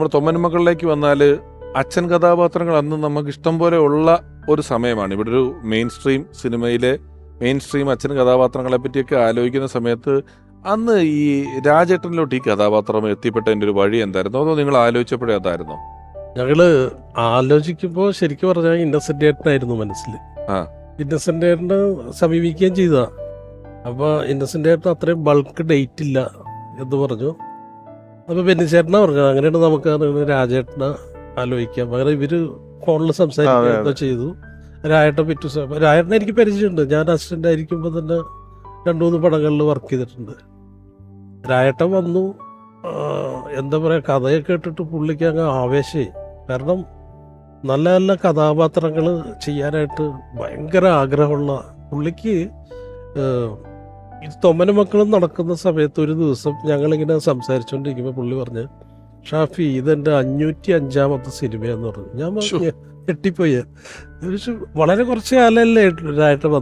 നമ്മുടെ തൊമ്മൻമക്കളിലേക്ക് വന്നാൽ അച്ഛൻ കഥാപാത്രങ്ങൾ അന്ന് നമുക്ക് ഇഷ്ടം പോലെ ഉള്ള ഒരു സമയമാണ്. ഇവിടെ ഒരു മെയിൻ സ്ട്രീം സിനിമയിലെ മെയിൻ സ്ട്രീം അച്ഛൻ കഥാപാത്രങ്ങളെ പറ്റിയൊക്കെ ആലോചിക്കുന്ന സമയത്ത് അന്ന് ഈ രാജേട്ടനിലോട്ട് ഈ കഥാപാത്രം എത്തിപ്പെട്ടതിന്റെ ഒരു വഴി എന്തായിരുന്നു? അതോ നിങ്ങൾ ആലോചിച്ചപ്പോഴേ അതായിരുന്നോ? ഞങ്ങൾ ആലോചിക്കുമ്പോൾ ശരിക്കും പറഞ്ഞാൽ ഇന്നസെന്റ് ഏട്ടനായിരുന്നു മനസ്സിൽ ആ. ഇന്നസെന്റ് ഏട്ടനെ സമീപിക്കുകയും ചെയ്തതാ. അപ്പൊ ഇന്നസെന്റ് ഏട്ടൻ അത്രയും ബൾക്ക് ഡേറ്റ് ഇല്ല എന്ന് പറഞ്ഞു. അപ്പൊ ബെന്നിച്ചേട്ടനാ പറഞ്ഞു അങ്ങനെയാണ് നമുക്ക് രാജേട്ടനെ ആലോചിക്കാം. പകരം ഇവർ ഫോണിൽ സംസാരിക്കുക ചെയ്തു. രാജേട്ടൻ പിറ്റു രാജേട്ടനെ എനിക്ക് പരിചയമുണ്ട്. ഞാൻ അസിസ്റ്റന്റ് ആയിരിക്കുമ്പോൾ തന്നെ രണ്ടു മൂന്ന് പടങ്ങളിൽ വർക്ക് ചെയ്തിട്ടുണ്ട്. രാജേട്ടൻ വന്നു. എന്താ പറയുക കഥയൊക്കെ കേട്ടിട്ട് പുള്ളിക്ക് അങ്ങ് ആവേശേ കാരണം നല്ല നല്ല കഥാപാത്രങ്ങൾ ചെയ്യാനായിട്ട് ഭയങ്കര ആഗ്രഹമുള്ള പുള്ളിക്ക് ഈ തൊമ്മന മക്കളും നടക്കുന്ന സമയത്ത് ഒരു ദിവസം ഞങ്ങളിങ്ങനെ സംസാരിച്ചുകൊണ്ടിരിക്കുമ്പോൾ പുള്ളി പറഞ്ഞ് ഷാഫി ഇതെന്റെ അഞ്ഞൂറ്റി അഞ്ചാമത്തെ സിനിമയെന്ന് പറഞ്ഞു. ഞാൻ പറഞ്ഞു, ഞെട്ടിപ്പോയി. വളരെ കുറച്ച് കാലമല്ലേ ആയിട്ട് വന്നു